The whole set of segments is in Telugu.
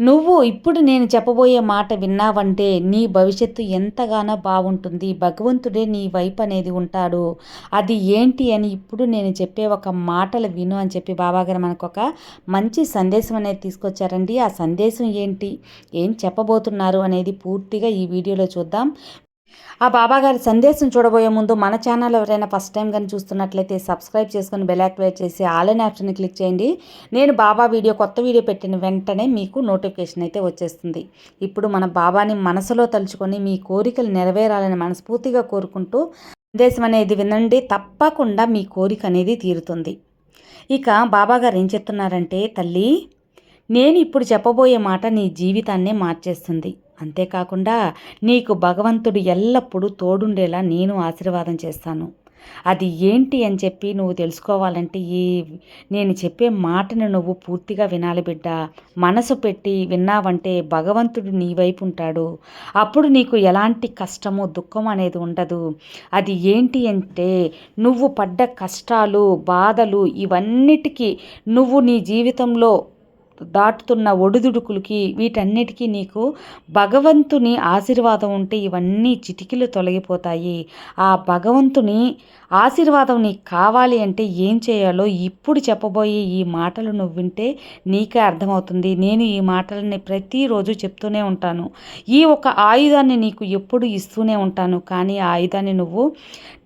నువ్వు ఇప్పుడు నేను చెప్పబోయే మాట విన్నావంటే నీ భవిష్యత్తు ఎంతగానో బాగుంటుంది. భగవంతుడే నీ వైపు అనేది ఉంటాడు. అది ఏంటి అని ఇప్పుడు నేను చెప్పే ఒక మాటలు విను అని చెప్పి బాబాగారు మనకు ఒక మంచి సందేశం అనేది తీసుకొచ్చారండి. ఆ సందేశం ఏంటి? ఏం చెప్పబోతున్నారు అనేది పూర్తిగా ఈ వీడియోలో చూద్దాం. ఆ బాబాగారి సందేశం చూడబోయే ముందు మన ఛానల్ ఎవరైనా ఫస్ట్ టైం కానీ చూస్తున్నట్లయితే సబ్స్క్రైబ్ చేసుకొని బెల్ యాక్టివేట్ చేసి ఆల్ అనే ఆప్షన్ క్లిక్ చేయండి. నేను బాబా వీడియో కొత్త వీడియో పెట్టిన వెంటనే మీకు నోటిఫికేషన్ అయితే వచ్చేస్తుంది. ఇప్పుడు మన బాబాని మనసులో తలుచుకొని మీ కోరికలు నెరవేరాలని మనస్ఫూర్తిగా కోరుకుంటూ సందేశం అనేది వినండి. తప్పకుండా మీ కోరిక అనేది తీరుతుంది. ఇక బాబాగారు ఏం చెప్తున్నారంటే తల్లి నేను ఇప్పుడు చెప్పబోయే మాట నీ జీవితాన్నే మార్చేస్తుంది. అంతేకాకుండా నీకు భగవంతుడు ఎల్లప్పుడూ తోడుండేలా నేను ఆశీర్వాదం చేస్తాను. అది ఏంటి అని చెప్పి నువ్వు తెలుసుకోవాలంటే ఈ నేను చెప్పే మాటను నువ్వు పూర్తిగా వినాలి బిడ్డ. మనసు పెట్టి విన్నావంటే భగవంతుడు నీ వైపు ఉంటాడు. అప్పుడు నీకు ఎలాంటి కష్టము దుఃఖం అనేది ఉండదు. అది ఏంటి అంటే నువ్వు పడ్డ కష్టాలు బాధలు ఇవన్నిటికీ నువ్వు నీ జీవితంలో దాటుతున్న ఒడిదుడుకులకి వీటన్నిటికీ నీకు భగవంతుని ఆశీర్వాదం ఉంటే ఇవన్నీ చిటికలు తొలగిపోతాయి. ఆ భగవంతుని ఆశీర్వాదం నీకు కావాలి అంటే ఏం చేయాలో ఇప్పుడు చెప్పబోయే ఈ మాటలు నువ్వు వింటే నీకే అర్థమవుతుంది. నేను ఈ మాటలని ప్రతిరోజు చెప్తూనే ఉంటాను. ఈ ఒక ఆయుధాన్ని నీకు ఎప్పుడు ఇస్తూనే ఉంటాను. కానీ ఆ ఆయుధాన్ని నువ్వు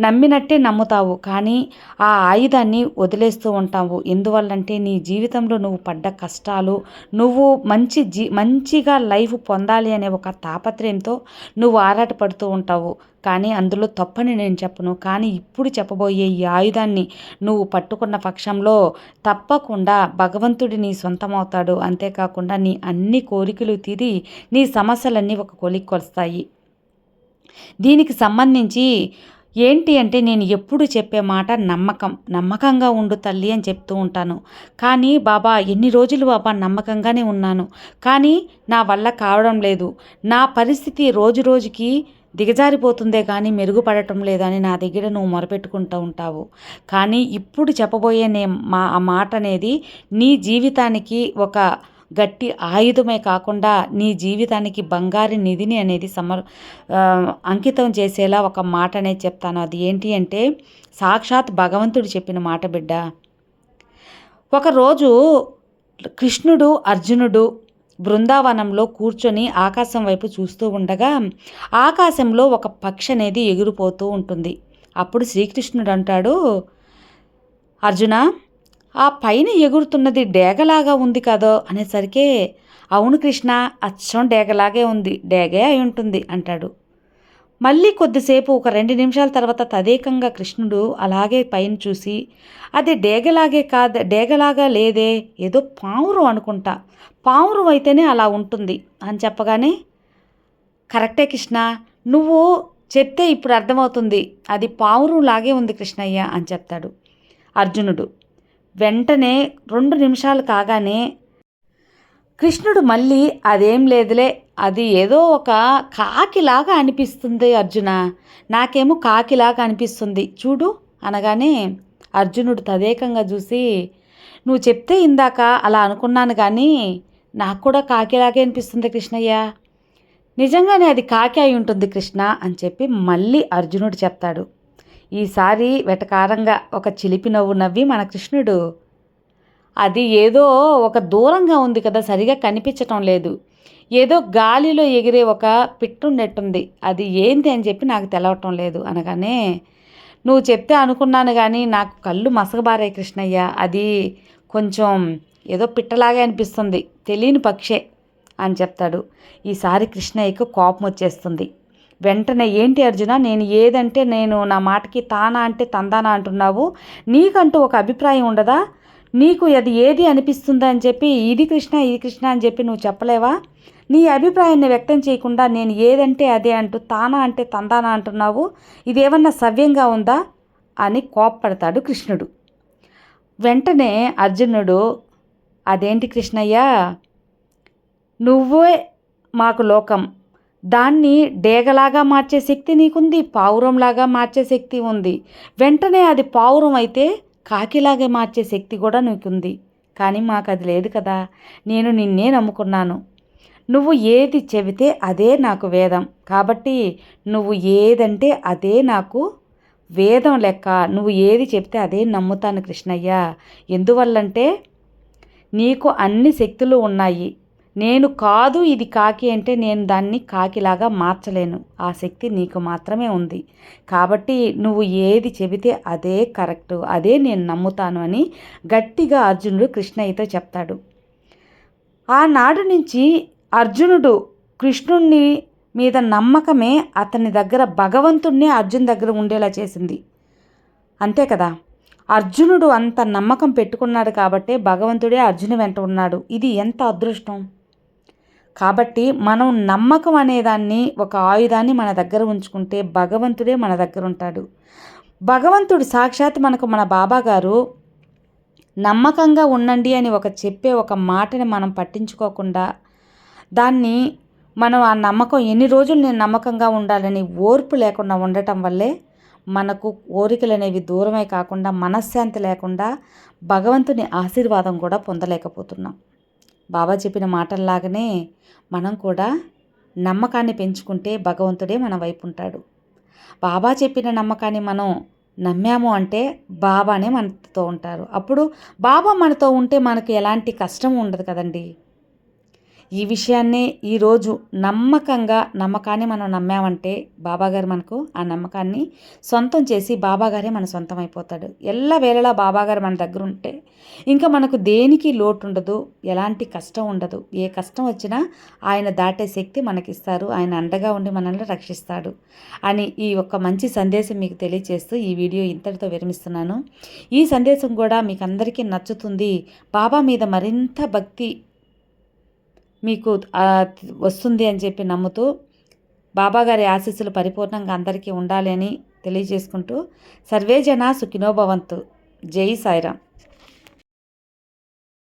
నమ్మినట్టే నమ్ముతావు. కానీ ఆ ఆయుధాన్ని వదిలేస్తూ ఉంటావు. ఎందువల్లంటే నీ జీవితంలో నువ్వు పడ్డ కష్టాలు నువ్వు మంచి జీ మంచిగా లైఫ్ పొందాలి అనే ఒక తాపత్రయంతో నువ్వు ఆరాటపడుతూ ఉంటావు. కానీ అందులో తప్పని నేను చెప్పను. కానీ ఇప్పుడు చెప్పబోయే ఈ ఆయుధాన్ని నువ్వు పట్టుకున్న పక్షంలో తప్పకుండా భగవంతుడి నీ సొంతమవుతాడు. అంతేకాకుండా నీ అన్ని కోరికలు తీరి నీ సమస్యలన్నీ ఒక కొలిక్కొలుస్తాయి దీనికి సంబంధించి ఏంటి అంటే నేను ఎప్పుడు చెప్పే మాట నమ్మకం. నమ్మకంగా ఉండు తల్లి అని చెప్తూ ఉంటాను. కానీ బాబా ఎన్ని రోజులు బాబా నమ్మకంగానే ఉన్నాను. కానీ నా వల్ల కావడం లేదు. నా పరిస్థితి రోజు రోజుకి దిగజారిపోతుందే కానీ మెరుగుపడటం లేదని నా దగ్గర నువ్వు మొరపెట్టుకుంటూ ఉంటావు. కానీ ఇప్పుడు చెప్పబోయే నే మా ఆ మాట అనేది నీ జీవితానికి ఒక గట్టి ఆయుధమే కాకుండా నీ జీవితానికి బంగారు నిధిని అనేది సమర్ అంకితం చేసేలా ఒక మాట అనేది చెప్తాను. అది ఏంటి అంటే సాక్షాత్ భగవంతుడు చెప్పిన మాట బిడ్డ. ఒకరోజు కృష్ణుడు అర్జునుడు బృందావనంలో కూర్చొని ఆకాశం వైపు చూస్తూ ఉండగా ఆకాశంలో ఒక పక్షి అనేది ఎగిరిపోతూ ఉంటుంది. అప్పుడు శ్రీకృష్ణుడు అంటాడు అర్జున ఆ పైన ఎగురుతున్నది డేగలాగా ఉంది కదో అనేసరికి అవును కృష్ణ అచ్చం డేగలాగే ఉంది డేగే అయి ఉంటుంది అంటాడు. మళ్ళీ కొద్దిసేపు ఒక రెండు నిమిషాల తర్వాత తదేకంగా కృష్ణుడు అలాగే పైన చూసి అది డేగలాగే కాదు డేగలాగా లేదే ఏదో పావురం అనుకుంటా పావురం అయితేనే అలా ఉంటుంది అని చెప్పగానే కరెక్టే కృష్ణ నువ్వు చెప్తే ఇప్పుడు అర్థమవుతుంది అది పావురం లాగే ఉంది కృష్ణయ్య అని చెప్తాడు అర్జునుడు. వెంటనే రెండు నిమిషాలు కాగానే కృష్ణుడు మళ్ళీ అదేం లేదులే అది ఏదో ఒక కాకిలాగా అనిపిస్తుంది అర్జున నాకేమో కాకిలాగా అనిపిస్తుంది చూడు అనగానే అర్జునుడు తదేకంగా చూసి నువ్వు చెప్తే ఇందాక అలా అనుకున్నాను కానీ నాకు కూడా కాకిలాగే అనిపిస్తుంది కృష్ణయ్య. నిజంగానే అది కాకి అయి ఉంటుంది కృష్ణ అని చెప్పి మళ్ళీ అర్జునుడు చెప్తాడు. ఈసారి వెటకారంగా ఒక చిలిపి నవ్వు నవ్వి మన కృష్ణుడు అది ఏదో ఒక దూరంగా ఉంది కదా సరిగా కనిపించటం లేదు. ఏదో గాలిలో ఎగిరే ఒక పిట్టుండెట్టుంది అది ఏంటి అని చెప్పి నాకు తెలవటం లేదు అనగానే నువ్వు చెప్తే అనుకున్నాను కానీ నాకు కళ్ళు మసగబారాయి కృష్ణయ్య. అది కొంచెం ఏదో పిట్టలాగే అనిపిస్తుంది. తెలియని పక్షే అని చెప్తాడు. ఈసారి కృష్ణయ్యకు కోపం వచ్చేస్తుంది. వెంటనే ఏంటి అర్జున నేను ఏదంటే నేను నా మాటకి తానా అంటే తందానా అంటున్నావు? నీకంటూ ఒక అభిప్రాయం ఉండదా? నీకు అది ఏది అనిపిస్తుందా? అని చెప్పి ఇది కృష్ణ ఇది కృష్ణ అని చెప్పి నువ్వు చెప్పలేవా? నీ అభిప్రాయాన్ని వ్యక్తం చేయకుండా నేను ఏదంటే అదే అంటూ తానా అంటే తందానా అంటున్నావు? ఇదేమన్నా సవ్యంగా ఉందా? అని కోప్పడతాడు కృష్ణుడు. వెంటనే అర్జునుడు అదేంటి కృష్ణయ్య? నువ్వే మాకు లోకం. దాన్ని డేగలాగా మార్చే శక్తి నీకుంది పావురంలాగా మార్చే శక్తి ఉంది. వెంటనే అది పావురం అయితే కాకిలాగే మార్చే శక్తి కూడా నీకుంది. కానీ మాకు అది లేదు కదా. నేను నిన్నే నమ్ముకున్నాను. నువ్వు ఏది చెబితే అదే నాకు వేదం. కాబట్టి నువ్వు ఏదంటే అదే నాకు వేదం లెక్క. నువ్వు ఏది చెప్తే అదే నమ్ముతాను కృష్ణయ్య. ఎందువల్లంటే నీకు అన్ని శక్తులు ఉన్నాయి. నేను కాదు ఇది కాకి అంటే నేను దాన్ని కాకిలాగా మార్చలేను. ఆ శక్తి నీకు మాత్రమే ఉంది. కాబట్టి నువ్వు ఏది చెబితే అదే కరెక్ట్. అదే నేను నమ్ముతాను అని గట్టిగా అర్జునుడు కృష్ణయ్యతో చెప్తాడు. ఆనాడు నుంచి అర్జునుడు కృష్ణుణ్ణి మీద నమ్మకమే అతని దగ్గర భగవంతుణ్ణి అర్జున్ దగ్గర ఉండేలా చేసింది. అంతే కదా? అర్జునుడు అంత నమ్మకం పెట్టుకున్నాడు కాబట్టే భగవంతుడే అర్జును వెంట ఉన్నాడు. ఇది ఎంత అదృష్టం? కాబట్టి మనం నమ్మకం అనేదాన్ని ఒక ఆయుధాన్ని మన దగ్గర ఉంచుకుంటే భగవంతుడే మన దగ్గర ఉంటాడు. భగవంతుడు సాక్షాత్ మనకు మన బాబా గారు నమ్మకంగా ఉండండి అని ఒక చెప్పే ఒక మాటని మనం పట్టించుకోకుండా దాన్ని మనం ఆ నమ్మకం ఎన్ని రోజులు నేను నమ్మకంగా ఉండాలని ఓర్పు లేకుండా ఉండటం వల్లే మనకు కోరికలు అనేవి దూరమే కాకుండా మనశ్శాంతి లేకుండా భగవంతుని ఆశీర్వాదం కూడా పొందలేకపోతున్నాం. బాబా చెప్పిన మాటల్లాగానే మనం కూడా నమ్మకాన్ని పెంచుకుంటే భగవంతుడే మన వైపు ఉంటాడు బాబా చెప్పిన నమ్మకాన్ని మనం నమ్మాము అంటే బాబానే మనతో ఉంటారు. అప్పుడు బాబా మనతో ఉంటే మనకు ఎలాంటి కష్టం ఉండదు కదండీ. ఈ విషయాన్నే ఈరోజు నమ్మకంగా నమ్మకాన్ని మనం నమ్మామంటే బాబాగారు మనకు ఆ నమ్మకాన్ని సొంతం చేసి బాబాగారే మన సొంతం అయిపోతాడు ఎల్ల వేళలా బాబాగారు మన దగ్గర ఉంటే ఇంకా మనకు దేనికి లోటు ఉండదు ఎలాంటి కష్టం ఉండదు. ఏ కష్టం వచ్చినా ఆయన దాటే శక్తి మనకిస్తారు ఆయన అండగా ఉండి మనల్ని రక్షిస్తాడు అని ఈ ఒక్క మంచి సందేశం మీకు తెలియచేస్తూ ఈ వీడియో ఇంతటితో విరమిస్తున్నాను. ఈ సందేశం కూడా మీకు అందరికీ నచ్చుతుంది. బాబా మీద మరింత భక్తి మీకు వస్తుంది అని చెప్పి నమ్ముతూ బాబాగారి ఆశీస్సులు పరిపూర్ణంగా అందరికీ ఉండాలి అని తెలియజేసుకుంటూ సర్వేజన సుఖినోభవంతు జై సాయిరామ్.